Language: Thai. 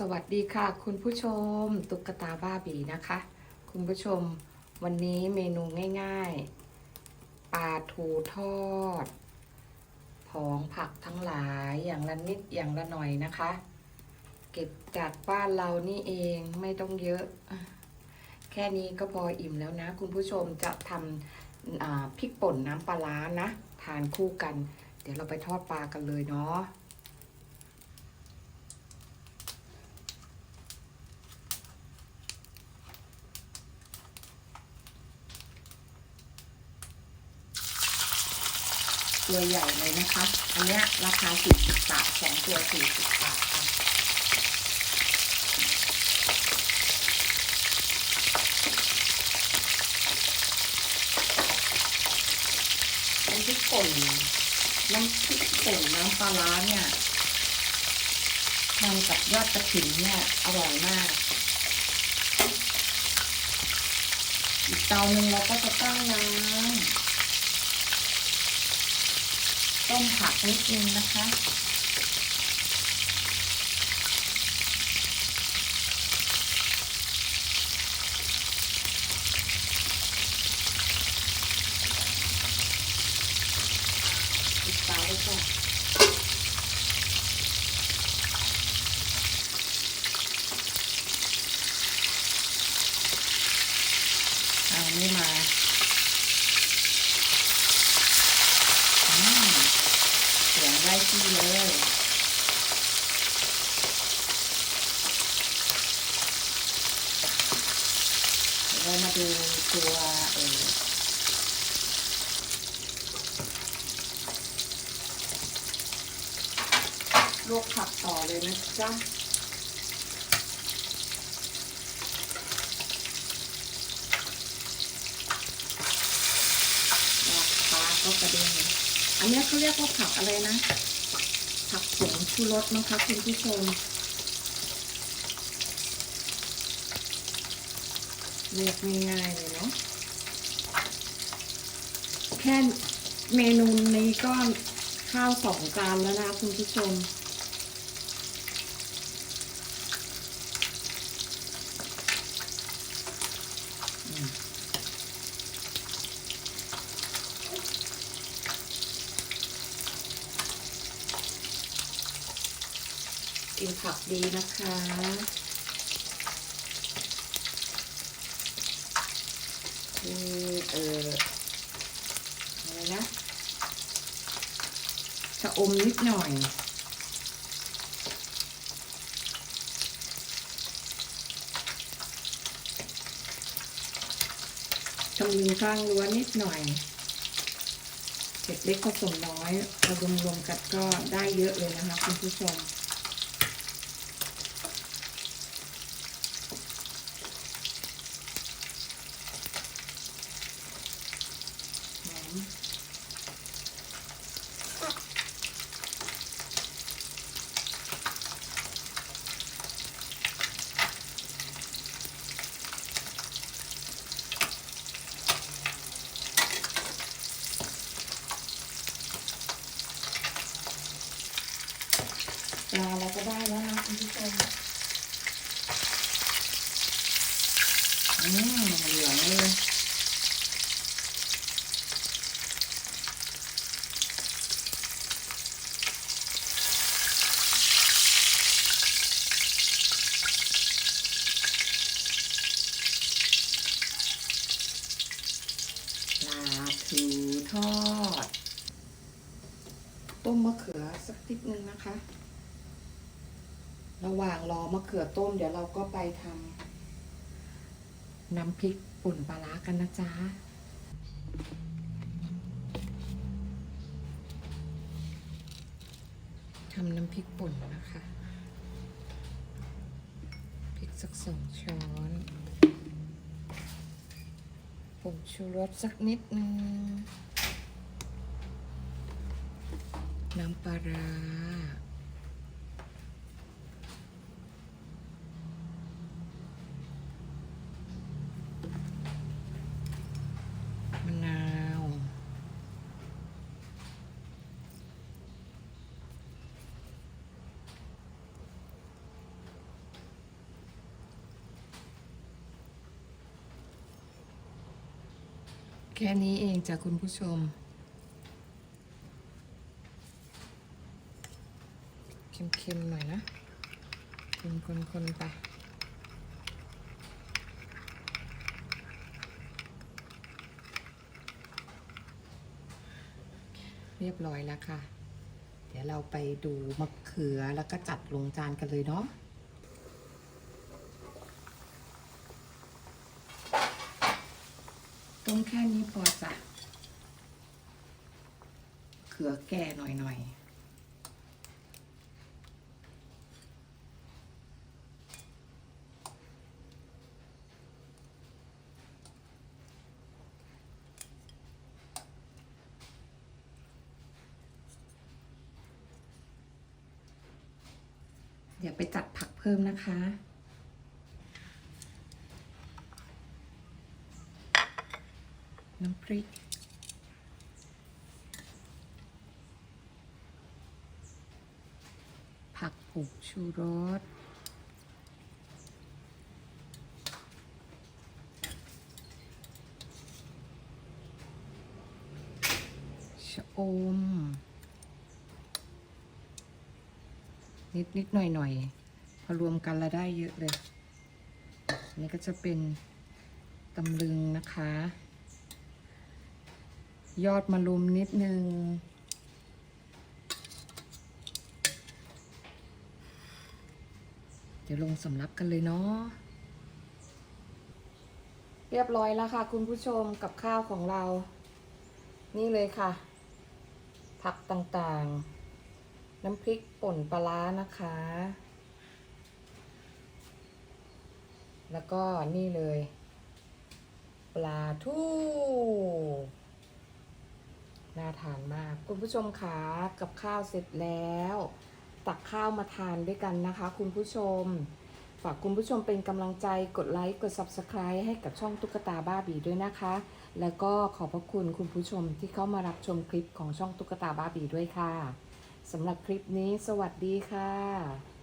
สวัสดีค่ะ คุณผู้ชมตุ๊กตาบ้าบีนะคะ คุณผู้ชมวันนี้เมนูง่ายๆปลาทูทอดผองผักทั้งหลายอย่างละนิดอย่างละหน่อยนะคะ เก็บจากบ้านเรานี่เองไม่ต้องเยอะ แค่นี้ก็พออิ่มแล้วนะ คุณผู้ชมจะทำพริกป่นน้ำปลาร้านะ ทานคู่กัน เดี๋ยวเราไปทอดปลากันเลยเนาะ ตัวใหญ่เลยนะคะ อันนี้ราคา 40 บาทสองตัว 40 บาทค่ะน้ำพริกป่นน้ำพริกป่นน้ำปลาร้าเนี่ยทานกับยอดกระถิ่นเนี่ยอร่อยมาก อีกเตาหนึ่งเราก็จะตั้งน้ำ ต้มผักนิดนึงนะคะปิดฝาไว้ก่อนเอานี่มาอืม เสียง ได้ที่เลยเรามาดูตัวเออลวกผักต่อเลยนะจ๊ะปลาก็กระเด็น อันนี้เขาเรียกว่าผักอะไรนะ ผักผงชูรสนะคะคุณผู้ชม เรียกง่ายๆเลยเนาะ แค่เมนูนี้ก็ข้าวสองจานแล้วนะคุณผู้ชม กินผักดีนะคะ มีเอออะไรนะชะอมนิดหน่อยชำลิงข้างรั้วนิดหน่อยเผ็ดเล็กผสมน้อยเรารวมๆกันก็ได้เยอะเลยนะคะคุณผู้ชม ลาเราก็ได้แล้วนะคุณผู้ชมอืมเหลืองเลยปลาทูทอด ต้มมะเขือสักนิดนึงนะคะ ระหว่างรอมะเขือต้ม เดี๋ยวเราก็ไปทำน้ำพริกป่นปลาร้ากันนะจ๊ะทำน้ำพริกป่นนะคะพริกสักสองช้อนผงชูรสสักนิดนึงน้ำปลาร้า มะนาว พ แค่นี้เองจ้ะคุณผู้ชม เค็มๆหน่อยนะคนๆๆไปเรียบร้อยแล้วค่ะ เดี๋ยวเราไปดูมะเขือแล้วก็จัดลงจานกันเลยเนาะ ต้ม แค่นี้พอจ้ะเขือแก่หน่อยๆเดี๋ยวไปจัดผักเพิ่มนะคะ น้ำ พริก ผักผงชูรสชะอม นิดนิดหน่อยหน่อยพอรวมกันแล้วได้เยอะเลยนนี้ก็จะเป็นตำลึงนะคะ ยอดมะรุมนิดนึง เดี๋ยวลงสำรับกันเลยเนาะ เรียบร้อยแล้วค่ะ คุณผู้ชมกับข้าวของเรา นี่เลยค่ะ ผักต่างๆ น้ำพริกป่นปลาร้านะคะ แล้วก็นี่เลย ปลาทู ทานมาก คุณผู้ชมคะกับข้าวเสร็จแล้ว ตักข้าวมาทานด้วยกันนะคะ คุณผู้ชม ฝากคุณผู้ชมเป็นกำลังใจกดไลค์กด Subscribe ให้กับช่องตุ๊กตาบ้าบีด้วยนะคะ แล้วก็ขอบพระคุณคุณผู้ชมที่เข้ามารับชมคลิปของช่องตุ๊กตาบ้าบีด้วยค่ะสำหรับคลิปนี้สวัสดีค่ะ